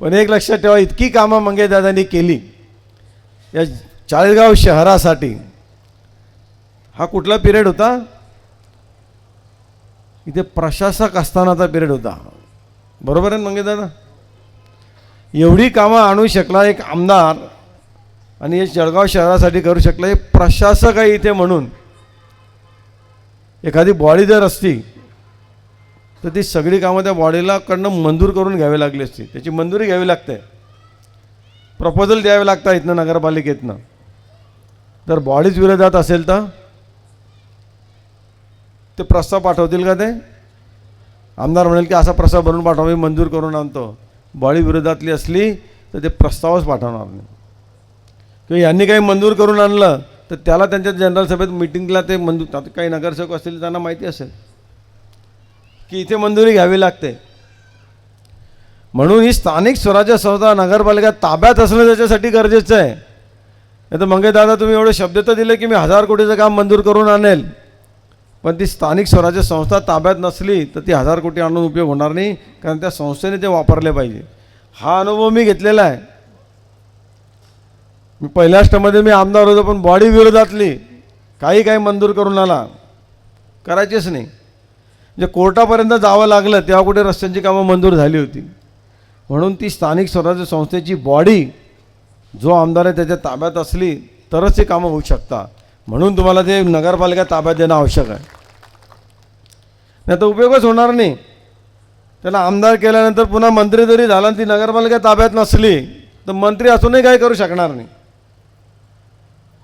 पण एक लक्षात ठेवा इतकी कामं मंगेदादांनी केली. या चाळीसगाव शहरासाठी. हा कुठला पिरियड होता? इथे प्रशासक असतानाचा पिरियड होता. बरोबर आहे ना मंगेदादा एवढी कामं आणू शकला एक आमदार आणि हे जळगाव शहरासाठी करू शकला हे प्रशासक आहे इथे म्हणून. एखादी बॉडी जर असती तर ती सगळी कामं त्या बॉडीला कडनं मंजूर करून घ्यावी लागली असती. त्याची मंजुरी घ्यावी लागते. प्रपोजल द्यावे लागतात इथनं नगरपालिकेतनं. जर बॉडीज विरोधात असेल तर? ते प्रस्ताव पाठवतील का ते? आमदार म्हणेल की असा प्रस्ताव भरून पाठवा मी मंजूर करून आणतो. बॉडी विरोधातली असली तर ते प्रस्तावच पाठवणार नाही. किंवा यांनी काही मंजूर करून आणलं तर त्याला त्यांच्या जनरल सभेत मिटिंगला ते मंजूर काही नगरसेवक असतील त्यांना माहिती असेल. की इथे मंजुरी घ्यावी लागते. म्हणून ही स्थानिक स्वराज्य संस्था नगरपालिका ताब्यात असणं त्याच्यासाठी गरजेचं आहे. नाही तर मंगे दादा तुम्ही एवढे शब्द तर दिले की मी हजार कोटीचं काम मंजूर करून आणेल. पण ती स्थानिक स्वराज्य संस्था ताब्यात नसली तर ती हजार कोटी आणून उपयोग होणार नाही कारण त्या संस्थेने ते वापरले पाहिजे. हा अनुभव मी घेतलेला आहे. मी पहिल्या अष्टमध्ये मी आमदार होतो पण बॉडी विरोधातली. काही काही मंजूर करून आला. करायचीच नाही. म्हणजे कोर्टापर्यंत जावं लागलं तेव्हा कुठे रस्त्यांची कामं मंजूर झाली होती. म्हणून ती स्थानिक स्वराज्य संस्थेची बॉडी जो आमदार आहे त्याच्या ताब्यात असली तरच ती कामं होऊ शकतात. म्हणून तुम्हाला ते नगरपालिका ताब्यात देणं आवश्यक आहे. नाही तर उपयोगच होणार नाही. त्याला आमदार केल्यानंतर पुन्हा मंत्री जरी झाला आणि ती नगरपालिका ताब्यात नसली तर मंत्री असूनही काही करू शकणार नाही.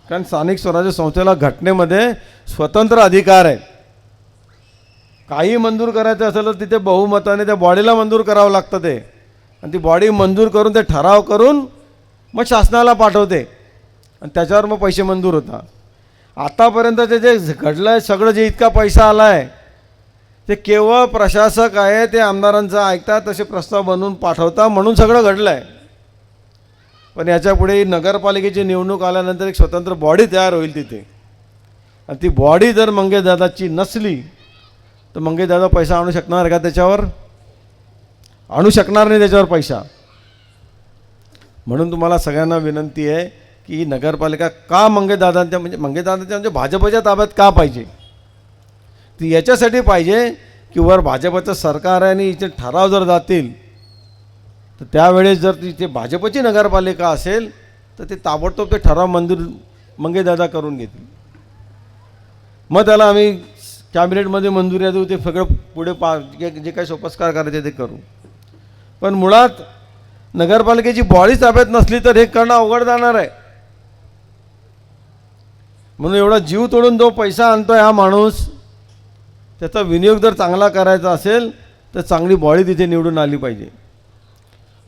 कारण स्थानिक स्वराज्य संस्थेला घटनेमध्ये स्वतंत्र अधिकार आहे काही मंजूर करायचं असेल तर तिथे बहुमताने त्या बॉडीला मंजूर करावं लागतं ते. आणि ती बॉडी मंजूर करून ते ठराव करून मग शासनाला पाठवते. आणि त्याच्यावर मग पैसे मंजूर होतात. आतापर्यंत ते जे घडलं आहे सगळं जे इतका पैसा आला आहे ते केवळ प्रशासक आहे ते आमदारांचं ऐकतात तसे प्रस्ताव बनवून पाठवता म्हणून सगळं घडलं आहे पण याच्यापुढे नगरपालिकेची निवडणूक आल्यानंतर एक स्वतंत्र बॉडी तयार होईल तिथे. आणि ती बॉडी जर मंगेदादाची नसली तर मंगेदादा पैसा आणू शकणार का त्याच्यावर? आणू शकणार नाही त्याच्यावर पैसा. म्हणून तुम्हाला सगळ्यांना विनंती आहे की नगरपालिका का मंगेदादांच्या म्हणजे मंगेदादांच्या म्हणजे भाजपच्या ताब्यात का पाहिजे? ती याच्यासाठी पाहिजे की वर भाजपचं सरकार आहे आणि इथे ठराव जर जातील तर त्यावेळेस जर तिथे भाजपची नगरपालिका असेल तर ते ताबडतोब ते ठराव मंजूर मंगेदादा करून घेतील. मग त्याला आम्ही कॅबिनेटमध्ये मंजुरी देऊ ते सगळं पुढे पा जे जे काही सोपस्कार करायचे ते करू. पण मुळात नगरपालिकेची बॉडी ताब्यात नसली तर हे करणं अवघड जाणार आहे. म्हणून एवढा जीव तोडून जो पैसा आणतोय हा माणूस त्याचा विनियोग जर चांगला करायचा असेल तर चांगली बॉडी तिथे निवडून आली पाहिजे.